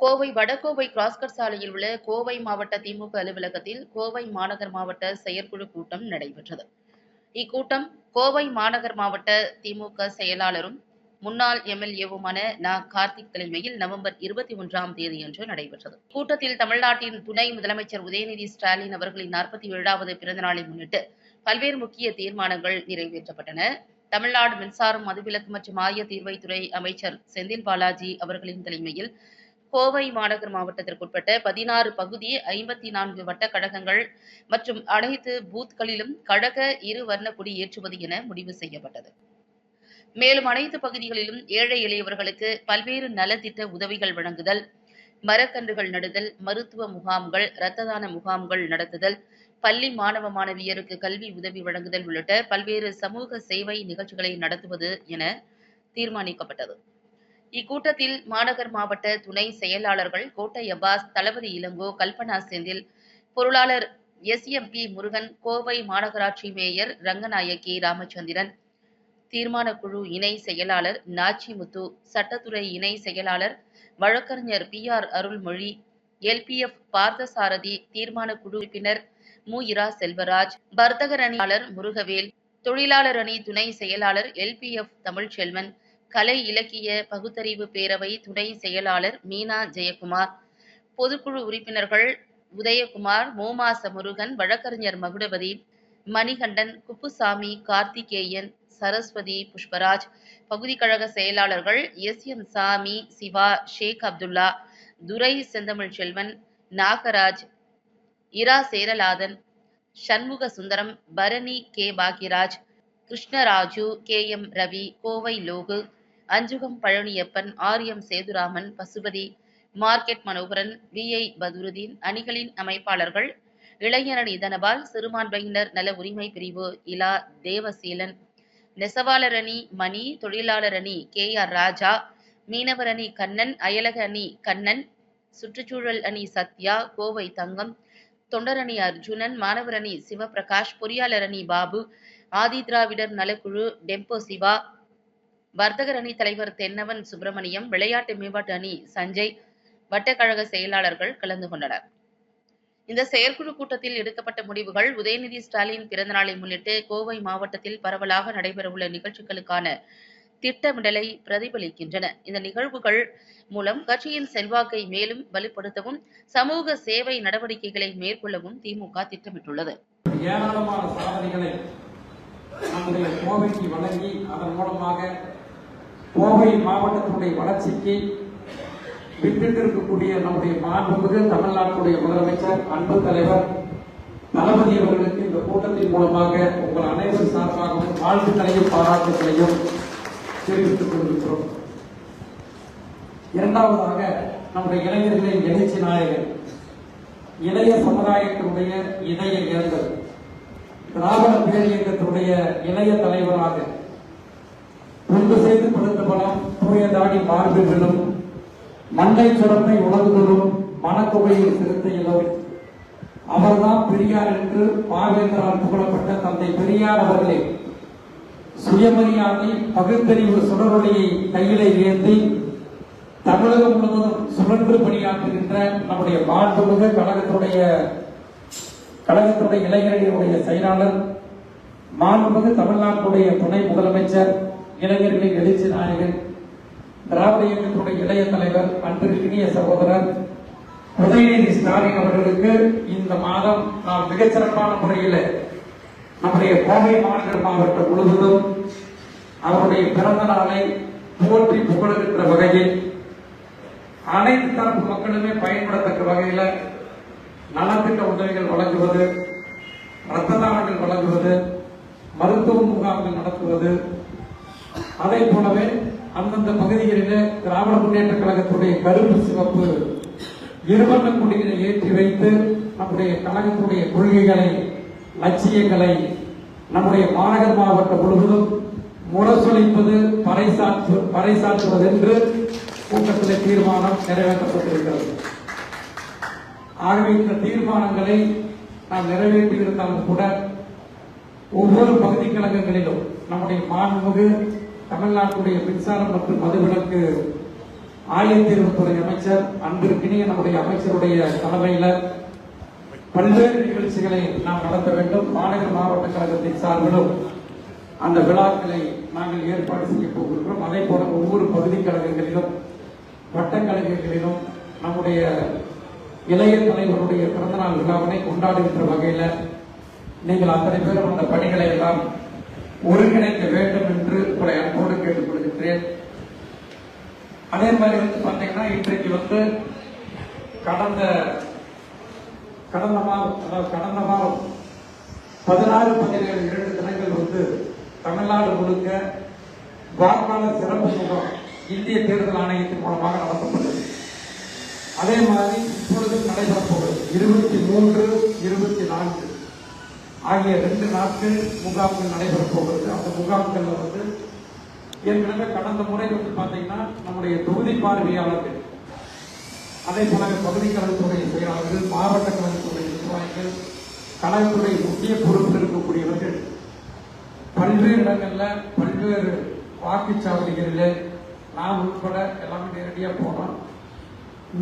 Kovai Vadakovai cross cut சாலையில் உள்ள கோவை மாவட்ட திமுக அலுவலகத்தில் கோவை மாநகர் மாவட்ட செயற்குழு கூட்டம் நடைபெற்றது. இக்கூட்டம் கோவை மாநகர் மாவட்ட திமுக செயலாளரும் முன்னாள் எம்எல்ஏவுமான நா. கார்த்திக் தலைமையில் நவம்பர் இருபத்தி ஒன்றாம் தேதியன்று நடைபெற்றது. கூட்டத்தில் தமிழ்நாட்டின் துணை முதலமைச்சர் உதயநிதி ஸ்டாலின் அவர்களின் நாற்பத்தி ஏழாவது பிறந்தநாளை முன்னிட்டு பல்வேறு முக்கிய தீர்மானங்கள் நிறைவேற்றப்பட்டன. தமிழ்நாடு மின்சாரம் மதுவிலக்கு மற்றும் ஆய தீர்வைத்துறை அமைச்சர் செந்தில் பாலாஜி அவர்களின் தலைமையில் கோவை மாநகர் மாவட்டத்திற்குட்பட்ட பதினாறு பகுதி ஐம்பத்தி நான்கு வட்ட கழகங்கள் மற்றும் அனைத்து பூத்களிலும் கழக இருவர்ண கொடி ஏற்றுவது என முடிவு செய்யப்பட்டது. மேலும் அனைத்து பகுதிகளிலும் ஏழை எளியவர்களுக்கு பல்வேறு நலத்திட்ட உதவிகள் வழங்குதல் மரக்கன்றுகள் நடுதல் மருத்துவ முகாம்கள் இரத்த தான முகாம்கள் நடத்துதல் பள்ளி மாணவ மாணவியருக்கு கல்வி உதவி வழங்குதல் உள்ளிட்ட பல்வேறு சமூக சேவை நிகழ்ச்சிகளை நடத்துவது என தீர்மானிக்கப்பட்டது. இக்கூட்டத்தில் மாநகர் மாவட்ட துணை செயலாளர்கள் கோட்டை அப்பாஸ் தளபதி இளங்கோ கல்பனா செந்தில் பொருளாளர் S. M. P. Murugan Kovai மாநகராட்சி மேயர் ரங்கநாயகி ராமச்சந்திரன் தீர்மான குழு இணை செயலாளர் நாச்சிமுத்து சட்டத்துறை இணை செயலாளர் வழக்கறிஞர் P. R. Arulmozhi LPF Parthasarathy தீர்மான குழு உறுப்பினர் மு. இரா. செல்வராஜ் வர்த்தகர் அணியாளர் முருகவேல் தொழிலாளர் அணி துணை செயலாளர் எல்பிஎஃப் தமிழ்ச்செல்வன் கலை இலக்கிய பகுத்தறிவு பேரவை துணை செயலாளர் மீனா ஜெயக்குமார். பொதுக்குழு உறுப்பினர்கள் உதயகுமார் மோமாச முருகன் வழக்கறிஞர் மகுடபதி மணிகண்டன் குப்புசாமி கார்த்திகேயன் சரஸ்வதி புஷ்பராஜ் பகுதி கழக செயலாளர்கள் எஸ். எம். சாமி Siva Sheikh Abdullah Durai Senthamizh Selvan Nagaraj Ira Cheralathan Shanmuga Sundaram Bharani K. Bhagyaraj Krishnaraju K. M. Ravi Kovai Logu Anjugam Palaniappan R M Sethuraman Pasupathi market Manoharan V. I. Badruddin அணிகளின் அமைப்பாளர்கள் இளைஞரணி தனபால் சிறுபான்மையினர் நல உரிமை பிரிவு இலா தேவசீலன் நெசவாளர் அணி மணி தொழிலாளர் அணி கே. ஆர். ராஜா மீனவர் அணி கண்ணன் அயலக அணி கண்ணன் சுற்றுச்சூழல் அணி சத்யா கோவை தங்கம் தொண்டரணி அர்ஜுனன் மாணவர் அணி சிவபிரகாஷ் பொறியாளர் அணி பாபு ஆதி திராவிடர் நலக்குழு டெம்போ சிவா வர்த்தகர் அணி தலைவர் தென்னவன் சுப்பிரமணியம் விளையாட்டு மேம்பாட்டு அணி சஞ்சய் வட்டக்கழக செயலாளர்கள் கலந்து கொண்டனர். இந்த செயற்குழு கூட்டத்தில் எடுக்கப்பட்ட முடிவுகள் உதயநிதி ஸ்டாலின் பிறந்தநாளை முன்னிட்டு கோவை மாவட்டத்தில் பரவலாக நடைபெறவுள்ள நிகழ்ச்சிகளுக்கான திட்டமிடலை பிரதிபலிக்கின்றன. இந்த நிகழ்வுகள் மூலம் கட்சியின் செல்வாக்கை மேலும் வலுப்படுத்தவும் சமூக சேவை நடவடிக்கைகளை மேற்கொள்ளவும் திமுக திட்டமிட்டுள்ளது. ஏராளமான சாதனைகளை நம்முடைய கோவைக்கு வழங்கி அதன் மூலமாக கோவை மாவட்டத்தினுடைய வளர்ச்சிக்கு வித்திட்டிருக்கக்கூடிய நம்முடைய மாண்புமிகு தமிழ்நாட்டுடைய முதலமைச்சர் அன்பு தலைவர் தளபதி அவர்களுக்கு இந்த கூட்டத்தின் மூலமாக உங்கள் அனைவர் சார்பாகவும் வாழ்த்துக்களையும் பாராட்டுகளையும் தெரிவித்துக் கொண்டிருக்கிறோம் இரண்டாவதாக நம்முடைய இளைஞர்களின் எழுச்சி நாயகர் இளைய சமுதாயத்தினுடைய இதய ஏந்தல் திராவிட பேரியக்கத்தினுடைய இளைய தலைவராக செய்து படுத்த பலம் தூய தாடி மார்பில் விழும் மண்டை சுரத்தை உலகுதலும் மனக்குகையில் சிறுத்தையிலும் அவர்தான் பெரியார் என்று பாவேந்தரால் புகழப்பட்ட தந்தை பெரியார் அவர்களே. சுயமரியாதை பகுத்தறிவு சுடரொலியை கையிலே ஏந்தி தமிழகம் முழுவதும் சுழன்று பணியாற்றுகின்ற நம்முடைய மாண்புமிகு கழகத்துடைய கழகத்துடைய இளைஞர்களுடைய செயலாளர் மாண்புமிகு தமிழ்நாட்டுடைய துணை முதலமைச்சர் இளைஞர்களின் எழுச்சி நாயகன் திராவிட இயக்கத்துடைய இளைய தலைவர் அன்பிற்கினிய சகோதரர் உதயநிதி ஸ்டாலின் அவர்களுக்கு இந்த மாதம் நாம் மிகச்சிறப்பான முறையில் நம்முடைய கோவை மாநகர மாவட்டம் முழுவதும் அவருடைய பிறந்த நாளை போற்றி புகழுகின்ற வகையில் அனைத்து தரப்பு மக்களுமே பயன்படத்தக்க வகையில் நலத்திட்ட உதவிகள் வழங்குவது இரத்த தானங்கள் வழங்குவது மருத்துவ முகாம்கள் நடத்துவது அதே போலவே அந்தந்த பகுதிகளிலே திராவிட முன்னேற்ற கழகத்துடைய கருப்பு சிவப்பு இருவண்ண கொடிகளை ஏற்றி வைத்து நம்முடைய கழகத்துடைய கொள்கைகளை லட்சியங்களை நம்முடைய மாநகர் மாவட்டம் முழுவதும் முரசொலிப்பது பறைசாற்று பறைசாற்றுவது என்று கூட்டத்தில் தீர்மானம் நிறைவேற்றப்பட்டிருக்கிறது. ஆகவே இந்த தீர்மானங்களை நாம் நிறைவேற்றியிருந்தாலும் கூட ஒவ்வொரு பகுதி கழகங்களிலும் நம்முடைய மாண்புமிகு தமிழ்நாட்டுடைய மின்சாரம் மற்றும் மதுவிலக்கு ஆயத்தீர்வுத்துறை அமைச்சர் அன்பிற்கினிய நம்முடைய அமைச்சருடைய தலைமையில பல்வேறு நிகழ்ச்சிகளை நாம் நடத்த வேண்டும். மாநில மாவட்ட கழகத்தின் சார்பிலும் அந்த விழாக்களை நாங்கள் ஏற்பாடு செய்ய போகின்றோம். அதே போல ஒவ்வொரு பகுதி கழகங்களிலும் வட்டக்கழகங்களிலும் நம்முடைய இளைய தலைவருடைய பிறந்தநாள் விழாவினை கொண்டாடுகின்ற வகையில் நீங்கள் அத்தனை பேரும் அந்த பணிகளை எல்லாம் ஒருங்கிணைக்க வேண்டும் என்று உங்களை அன்போடு கேட்டுக்கொள்கின்றேன். அதே மாதிரி வந்து பார்த்தீங்கன்னா இன்றைக்கு வந்து கடந்த கடந்த மாதம் அதாவது கடந்த மாதம் பதினாறு பதினேழு இரண்டு தினங்கள் வந்து தமிழ்நாடு முழுக்க வாக்காளர் சிறப்பு முகாம் இந்திய தேர்தல் ஆணையத்தின் மூலமாக நடத்தப்பட்டது. அதே மாதிரி இப்பொழுது நடைபெறப்போகிறது. இருபத்தி மூன்று இருபத்தி நான்கு. ஆகிய ரெண்டு நாட்கள் முகாம்கள் நடைபெறப் போகிறது. அந்த முகாம்களில் வந்து ஏற்கனவே கடந்த முறை வந்து பார்த்தீங்கன்னா நம்முடைய தொகுதி பார்வையாளர்கள் அதே போல பகுதி கல்வித்துறை செயலாளர்கள் மாவட்ட கல்வித்துறை நிர்வாகிகள் கழகத்துடைய முக்கிய பொறுப்பில் இருக்கக்கூடியவர்கள் பல்வேறு இடங்களில் பல்வேறு வாக்குச்சாவடிகளில் நாம் உட்பட எல்லாமே நேரடியாக போனோம்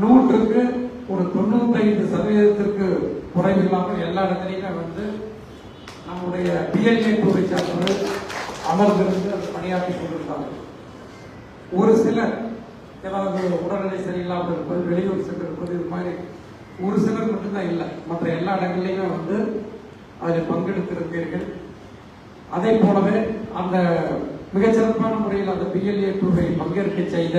நூற்றுக்கு ஒரு தொண்ணூத்தைந்து சதவீதத்திற்கு குறைவில்லாமல் எல்லா இடத்துலையுமே வந்து நம்முடைய பிஎல்ஏ துறை சார்ந்தவர்கள் அமர்ந்திருந்து அதை பணியாற்றி கொண்டிருந்தார்கள். ஒரு சிலர் ஏதாவது உடல்நிலை சரியில்லாமல் இருப்பது வெளியூர் சென்றிருப்பது இது மாதிரி ஒரு சிலர் மட்டும்தான் இல்லை. மற்ற எல்லா இடங்கள்லையுமே வந்து அதில் பங்கெடுத்திருந்தீர்கள். அதே போலவே அந்த மிகச்சிறப்பான முறையில் அந்த பிஎல்ஏ டூரை பங்கேற்க செய்த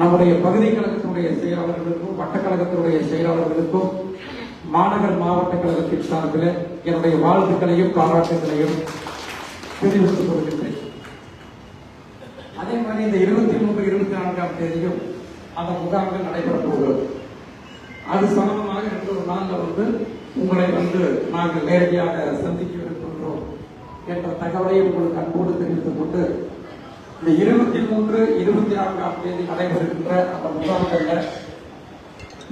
நம்முடைய பகுதி கழகத்தினுடைய செயலாளர்களுக்கும் வட்டக்கழகத்தினுடைய செயலாளர்களுக்கும் மாநகர் மாவட்ட கழகத்தின் சார்பில் என்னுடைய வாழ்த்துக்களையும் பாராட்டுகளையும் தெரிவித்துக் கொள்கின்றேன். அதே மாதிரி இந்த இருபத்தி மூன்று இருபத்தி நான்காம் தேதியும் அந்த முகாம்கள் நடைபெற போகிறது. அது சம்பந்தமாக ரெண்டு ஒரு வந்து உங்களை வந்து நாங்கள் நேரடியாக சந்திக்க இருக்கின்றோம் என்ற தகவலை உங்களுக்கு அன்போடு தெரிவித்துக் கொண்டு இந்த இருபத்தி மூன்று இருபத்தி நான்காம் தேதி நடைபெறுகின்ற அந்த முகாம்களில்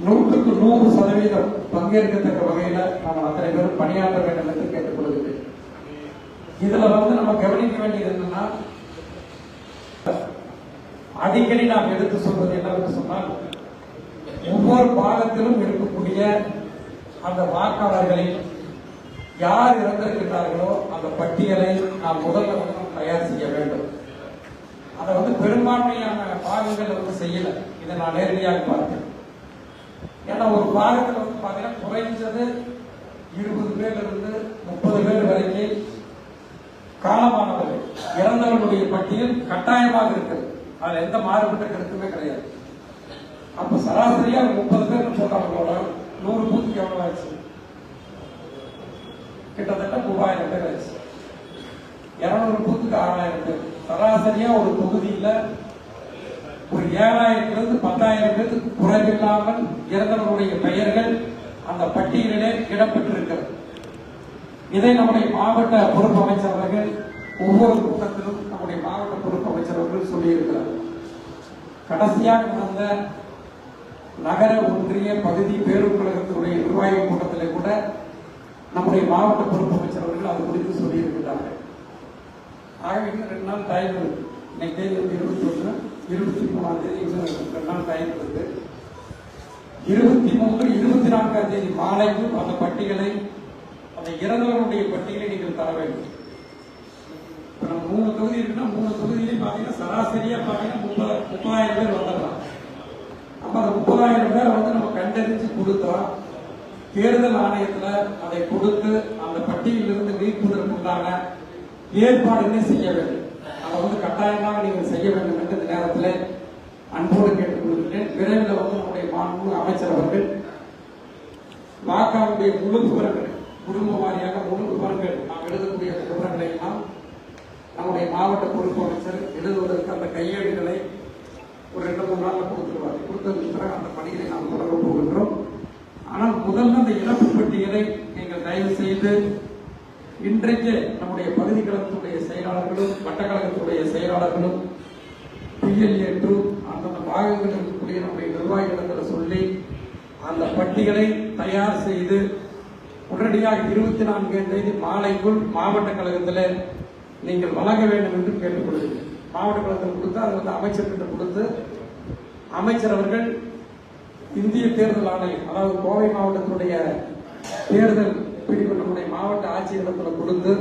நூற்றுக்கு நூறு சதவீதம் பங்கேற்கத்தக்க வகையில நாம் அத்தனை பேரும் பணியாற்ற வேண்டும் என்று கேட்டுக்கொள்கிறேன். இதுல வந்து நம்ம கவனிக்க வேண்டியது என்னன்னா அடிக்கடி நாம் எடுத்து சொல்வது என்னவென்று சொன்னால் ஒவ்வொரு பாகத்திலும் இருக்கக்கூடிய அந்த வாக்காளர்களை யார் இறந்திருக்கிறார்களோ அந்த பட்டியலை நாம் முதல்ல வந்து தயார் செய்ய வேண்டும். அதை வந்து பெரும்பான்மையான பாகங்கள் வந்து செய்யல. இதை நான் நேரடியாக பார்த்தேன் ஏன்னா ஒரு வாரத்தில் வந்து பார்த்தீங்கன்னா குறைஞ்சது இருபது பேர்ல இருந்து முப்பது பேர் வரைக்கும் காலமானவர்கள் இறந்தவர்களுடைய பட்டியல் கட்டாயமாக இருக்கிறது அதில் எந்த மாறுபட்ட கருத்துமே கிடையாது. அப்ப சராசரியா முப்பது பேர் சொல்றவங்களோட நூறு பூத்துக்கு எவ்வளவு ஆச்சு? கிட்டத்தட்ட மூவாயிரம் பேர் ஆச்சு. இருநூறு பூத்துக்கு ஆறாயிரம் பேர். சராசரியா ஒரு தொகுதியில் ஒரு ஏழாயிரத்திலிருந்து பத்தாயிரம் பேருக்கு குறைவில்லாமல் இறந்தவர்களுடைய பெயர்கள் அந்த பட்டியலிலே இடம்பெற்றிருக்கிறது. இதை நம்முடைய மாவட்ட பொறுப்பு அமைச்சர்கள் ஒவ்வொரு கூட்டத்திலும் நம்முடைய மாவட்ட பொறுப்பு அமைச்சர்கள் சொல்லியிருக்கிறார். கடைசியாக நடந்த நகர ஒன்றிய பகுதி பேரூர் கழகத்தினுடைய நிர்வாக கூட்டத்திலே கூட நம்முடைய மாவட்ட பொறுப்பு அமைச்சர்கள் அது குறித்து சொல்லியிருக்கிறார்கள். ஆகவே இன்னும் ரெண்டு நாள் டைம் இன்னைக்கு தேதி இருபத்தி ஒன்று. இருபத்தி மூணாம் தேதி ரெண்டு நாள் டைம் இருக்கு இருபத்தி மூன்று இருபத்தி நான்காம் தேதி மாலைக்கும் அந்த பட்டியலை அந்த இறந்தவர்களுடைய பட்டியலை நீங்கள் தர வேண்டும். இப்ப நம்ம மூணு தொகுதி இருக்குன்னா மூணு தொகுதியிலையும் பாத்தீங்கன்னா சராசரியா பாத்தீங்கன்னா முப்பது முப்பதாயிரம் பேர் வந்துடலாம். அப்ப அந்த முப்பதாயிரம் பேரை வந்து நம்ம கண்டறிஞ்சு கொடுத்தா தேர்தல் ஆணையத்துல அதை கொடுத்து அந்த பட்டியலிருந்து நீக்குவதற்குண்டான ஏற்பாடுகளை செய்ய வேண்டும்? அதை வந்து கட்டாயமாக நீங்கள் செய்ய வேண்டும் என்று இந்த நேரத்தில் அன்போடு கேட்டுக்கொள்கிறேன். விரைவில் வந்து நம்முடைய மாண்பு அமைச்சர் அவர்கள் வாக்காளருடைய முழு விவரங்கள் குடும்ப வாரியாக முழு விவரங்கள் நாம் எழுதக்கூடிய அந்த விவரங்களை எல்லாம் நம்முடைய மாவட்ட பொறுப்பு அமைச்சர் எழுதுவதற்கு அந்த கையேடுகளை ஒரு ரெண்டு மூணு நாளில் கொடுத்துருவார். கொடுத்ததுக்கு பிறகு அந்த பணிகளை நாம் தொடர போகின்றோம். ஆனால் முதல்ல அந்த இழப்பு பட்டியலை நீங்கள் தயவு செய்து இன்றைக்கு நம்முடைய பகுதி கழகத்துடைய செயலாளர்களும் வட்டக்கழகத்துடைய செயலாளர்களும் பிஎல்ஏ டூ அந்தந்த பாகங்கள் இருக்கக்கூடிய நம்முடைய நிர்வாகிகளிடத்தில் சொல்லி அந்த பட்டியலை தயார் செய்து உடனடியாக இருபத்தி நான்காம் தேதி மாலைக்குள் மாவட்ட கழகத்தில் நீங்கள் வழங்க வேண்டும் என்று கேட்டுக்கொள்கிறேன். மாவட்ட கழகத்தில் கொடுத்து அதை வந்து அமைச்சர்கிட்ட கொடுத்து அமைச்சர் அவர்கள் இந்திய தேர்தல் ஆணையம் அதாவது கோவை மாவட்டத்தினுடைய தேர்தல் பிரிவு மாவட்ட ஆட்சியரிடத்தில் கொடுத்து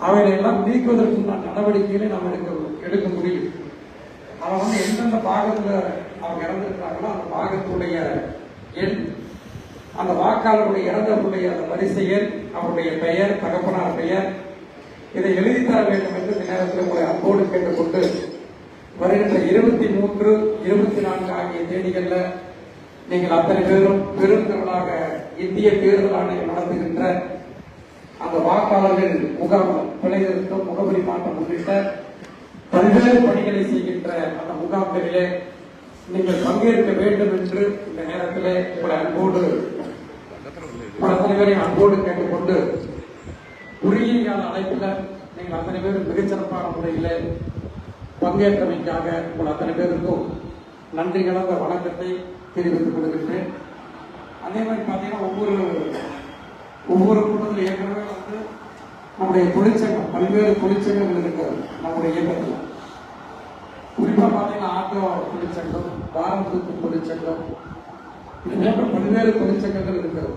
அவைகளை எல்லாம் நீக்குவதற்குண்டான நடவடிக்கைகளை நாம் எடுக்க எடுக்க முடியும். அவன் வந்து எந்தெந்த பாகத்தில் அவங்க இறந்துருக்கிறாங்களோ அந்த பாகத்துடைய எண் அந்த வாக்காளருடைய இறந்தவருடைய அந்த வரிசை எண் அவருடைய பெயர் தகப்பனார் பெயர் இதை எழுதித்தர வேண்டும் என்று இந்த நேரத்தில் உங்களை அன்போடு கேட்டுக்கொண்டு வருகின்ற இருபத்தி மூன்று இருபத்தி நான்கு ஆகிய தேதிகளில் நீங்கள் அத்தனை பேரும் பெருந்திரளாக இந்திய தேர்தல் ஆணையம் நடத்துகின்ற அந்த வாக்காளர்கள் முகாம் பிழைத்திருத்தம் முகவரி மாற்றம் உள்ளிட்ட பல்வேறு பணிகளை செய்கின்ற அந்த முகாம்களிலே நீங்கள் பங்கேற்க வேண்டும் என்று இந்த நேரத்திலே உங்களை அன்போடு உங்கள் அத்தனை பேரையும் அன்போடு கேட்டுக்கொண்டு உரிய அழைப்பில் நீங்கள் அத்தனை பேரும் மிகச்சிறப்பான முறையில் பங்கேற்றமைக்காக உங்கள் அத்தனை பேருக்கும் நன்றி கலந்த வணக்கத்தை தெரிவித்துக் கொள்கின்றேன். அதே மாதிரி பார்த்தீங்கன்னா ஒவ்வொரு ஒவ்வொரு கூட்டத்தில் ஏற்கனவே வந்து நம்முடைய தொழிற்சங்கம் பல்வேறு தொழிற்சங்கங்கள் இருக்கிறது நம்முடைய இயக்கத்தில். குறிப்பாக பார்த்தீங்கன்னா ஆட்டோ தொழிற்சங்கம் வாரம் தொழிற்சங்கம் இது போன்ற பல்வேறு தொழிற்சங்கங்கள் இருக்கிறது.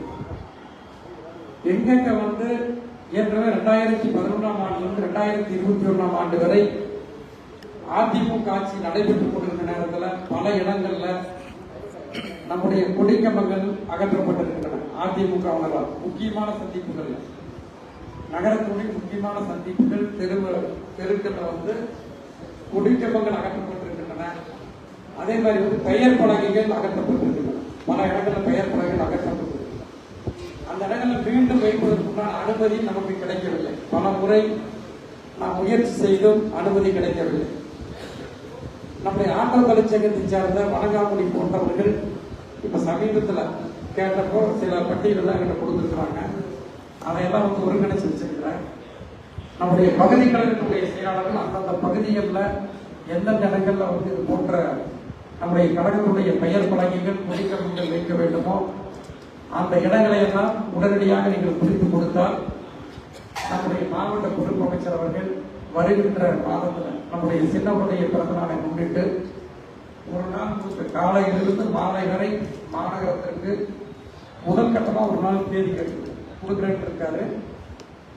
எங்கெங்க வந்து ஏற்கனவே ரெண்டாயிரத்தி பதினொன்றாம் ஆண்டிலிருந்து ரெண்டாயிரத்தி இருபத்தி ஒன்றாம் ஆண்டு வரை அதிமுக ஆட்சி நடைபெற்றுக் கொண்டிருந்த நேரத்தில் பல இடங்கள்ல நம்முடைய கொடிக்கம்பங்கள் அகற்றப்பட்டிருக்கின்றன அதிமுகவினரால் முக்கியமான சந்திப்புகள். நகரத்துடைய முக்கியமான சந்திப்புகள் தெரு தெருக்கள்ல வந்து கொடிக்கம்பங்கள் அகற்றப்பட்டிருக்கின்றன. அதே மாதிரி வந்து பெயர் பலகைகள் அகற்றப்பட்டிருக்கின்றன. பல இடங்களில் பெயர் பலகைகள் அகற்றப்பட்டிருக்கின்றன. அந்த இடங்களில் மீண்டும் வைப்பதற்குண்டான அனுமதி நமக்கு கிடைக்கவில்லை. பல முறை நாம் முயற்சி செய்தும் அனுமதி கிடைக்கவில்லை. நம்முடைய ஆட்டோ தொழிற்சங்கத்தை சார்ந்த வணங்காமொழி போன்றவர்கள் இப்ப சமீபத்தில் கேட்டப்போ சில பட்டியல் எங்கிட்ட கொடுத்துருக்குறாங்க. அதையெல்லாம் வந்து ஒருங்கிணைச்சு வச்சிருக்கிறேன் நம்முடைய பகுதி கழகத்துடைய செயலாளர்கள் அந்தந்த பகுதிகளில் எந்தெந்த இடங்களில் வந்து இது போன்ற நம்முடைய கழகத்துடைய பெயர் பலகைகள் பொதுக்கழகங்கள் வைக்க வேண்டுமோ அந்த இடங்களையெல்லாம் உடனடியாக நீங்கள் குறித்து கொடுத்தால் நம்முடைய மாவட்ட பொறுப்பு அமைச்சர் அவர்கள் வருகின்ற மாதத்தில் நம்முடைய சின்னவருடைய பிறந்த நாளை முன்னிட்டு ஒரு நாள் காலையிலிருந்து மாலை வரை மாநகரத்திற்கு முதற்கட்டமாக ஒரு நாள் தேதி கேட்டு கொடுக்குறேன்னு இருக்காரு.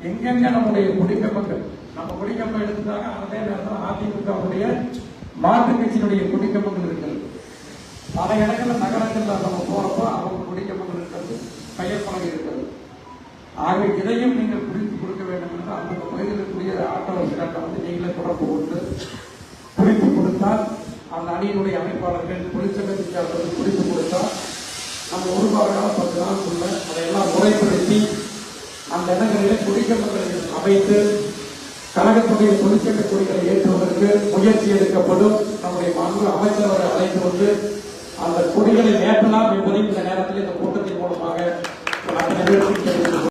எங்கெங்க நம்முடைய குடிக்கப்பங்கள் நம்ம குடிக்கப்ப எடுத்துட்டாங்க அதே நேரத்தில் அதிமுகவுடைய மாற்று கட்சியினுடைய குடிக்கப்பங்கள் இருக்கிறது பல இடங்களில் நகரங்களில் நம்ம போறப்போ அவங்க குடிக்கப்பங்கள் இருக்கிறது பெயர் இருக்கிறது. ஆக இதையும் நீங்கள் குறித்து கொடுக்க வேண்டும் என்று அந்த பகுதியில் ஆட்டோ ஆட்டோசிலர்கிட்ட வந்து நீங்களே தொடர்பு கொண்டு குறித்து கொடுத்தால் அந்த அணியினுடைய அமைப்பாளர்கள் தொழிற்சங்கத்தை சார்ந்தவர்கள் குறித்து கொடுத்தால் நம்ம ஒரு வார காலம் அதையெல்லாம் முறைப்படுத்தி அந்த இடங்களிலே கொடிக்கம்பங்களை அமைத்து கழகத்துடைய தொழிற்சங்க கொடிகளை ஏற்றுவதற்கு முயற்சி எடுக்கப்படும் நம்முடைய மாண்பு அமைச்சர் அவரை அழைத்து வந்து அந்த கொடிகளை ஏற்றலாம் என்பதை இந்த நேரத்தில் இந்த கூட்டத்தின் மூலமாக அத்தனை